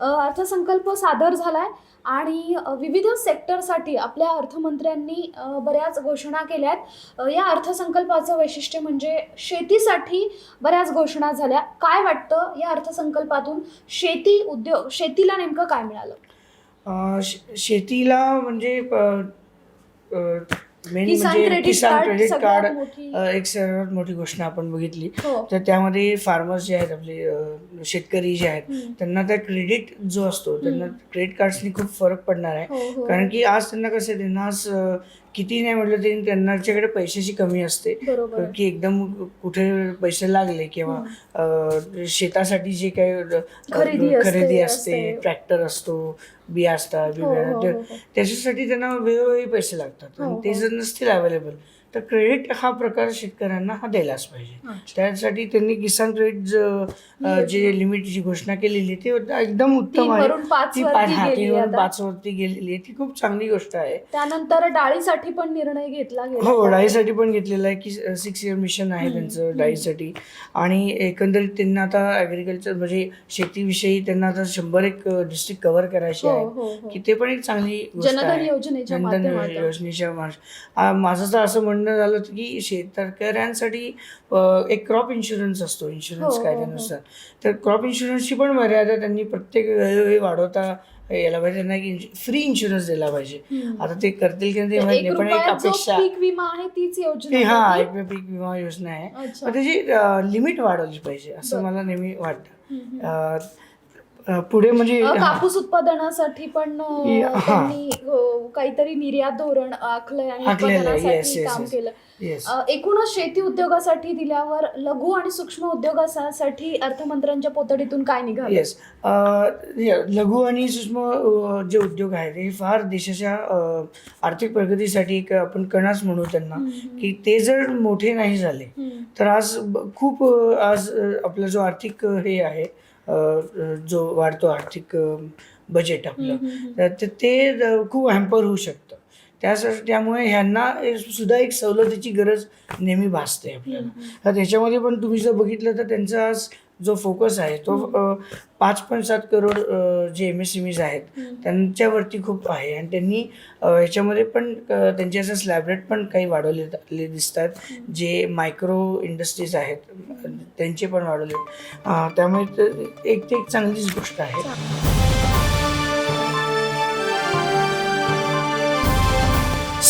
अर्थसंकल्प सादर झालाय आणि विविध सेक्टरसाठी आपल्या अर्थमंत्र्यांनी बऱ्याच घोषणा केल्या आहेत या अर्थसंकल्पाचं वैशिष्ट्य म्हणजे शेतीसाठी बऱ्याच घोषणा झाल्या. काय वाटतं या अर्थसंकल्पातून? शेती उद्योग शेतीला नेमकं काय मिळालं? शेतीला म्हणजे मेन किसान म्हणजे क्रेडिट किसान कार्ड क्रेडिट सगळ्यात कार्ड मोठी अ, एक सर्वात मोठी घोषणा आपण बघितली. हो. तर त्यामध्ये फार्मर्स जे आहेत आपले अ, शेतकरी जे आहेत हम्म. त्यांना त्या क्रेडिट जो असतो त्यांना क्रेडिट कार्ड्सनी खूप फरक पडणार आहे. हो हो. कारण की आज त्यांना कसं आहे, त्यांना आज अ, किती नाही म्हटलं तरी त्यांच्याकडे पैशाची कमी असते. बरोबर. की एकदम कुठे पैसे लागले किंवा अ, शेतासाठी जे काही अ, खरेदी असते, खरेदी असते. असते. ट्रॅक्टर असतो बिया असतात हो, बिया हो, हो, हो. त्याच्यासाठी त्यांना वेळोवेळी पैसे लागतात. हो, आणि हो. ते जर नसतील अवेलेबल तर क्रेडिट हा प्रकार शेतकऱ्यांना हा द्यायलाच पाहिजे. त्यासाठी त्यांनी किसान क्रेडिट. जे लिमिट जी घोषणा केलेली ती एकदम उत्तम आहे. ती हा. पाच वरती गेलेली आहे. ती खूप चांगली गोष्ट आहे. त्यानंतर डाळीसाठी पण निर्णय घेतला हो डाळीसाठी पण घेतलेलं आहे की सिक्स इयर मिशन आहे त्यांचं. डाळीसाठी. आणि एकंदरीत त्यांना आता ॲग्रिकल्चर म्हणजे शेतीविषयी त्यांना आता शंभर एक डिस्ट्रिक्ट कव्हर करायचे हो आहे हो हो. की ते पण एक चांगली जनधन योजनेच्या माझं तर असं म्हणणं झालं होतं की शेतकऱ्यांसाठी एक क्रॉप इन्शुरन्स असतो हो, इन्शुरन्स हो, कायद्यानुसार तर क्रॉप इन्शुरन्सची पण मर्यादा त्यांनी प्रत्येक वेळोवेळी वाढवता यायला पाहिजे त्यांना की फ्री इन्शुरन्स दिला पाहिजे. आता ते करतील की नाही माहीत पण एक अपेक्षा पीक विमा आहे तीच योजना हा एक पीक विमा योजना आहे त्याची लिमिट वाढवली पाहिजे असं. मला नेहमी वाटतं पुढे म्हणजे हा. कापूस उत्पादनासाठी पण हा. काहीतरी निर्यात धोरण आखलंय आणि आखलेलं आहे. उत्पादनासाठी Yes, yes, काम yes. केलं. अ, एकूणच शेती उद्योगासाठी दिल्यावर लघु आणि सूक्ष्म उद्योगासाठी अर्थमंत्र्यांच्या पोतडीतून काय निघालं येस लघु आणि सूक्ष्म अ, जे उद्योग आहेत हे फार देशाच्या अ, आर्थिक प्रगतीसाठी एक आपण कणाच म्हणू त्यांना हम्म, की ते जर मोठे नाही झाले हम्म. तर आज ब- खूप अ, आज अ, आपला जो आर्थिक अ, हे आहे अ, अ, जो वाढतो आर्थिक बजेट आपलं. तर ते- खूप हॅम्पर होऊ शकतं. त्यासाठी त्यामुळे ह्यांना सुद्धा एक सवलतीची गरज नेहमी भासते आपल्याला. तर त्याच्यामध्ये पण तुम्ही जर बघितलं तर त्यांचा आज जो फोकस आहे तो पाच पॉईंट सात करोड जे एम एस एम ईज आहेत. त्यांच्यावरती खूप आहे. आणि त्यांनी ह्याच्यामध्ये पण त्यांचे असं स्लॅब रेट पण काही वाढवले दिसतात. जे मायक्रो इंडस्ट्रीज आहेत त्यांचे पण वाढवले. त्यामुळे एक ते एक चांगलीच गोष्ट आहे.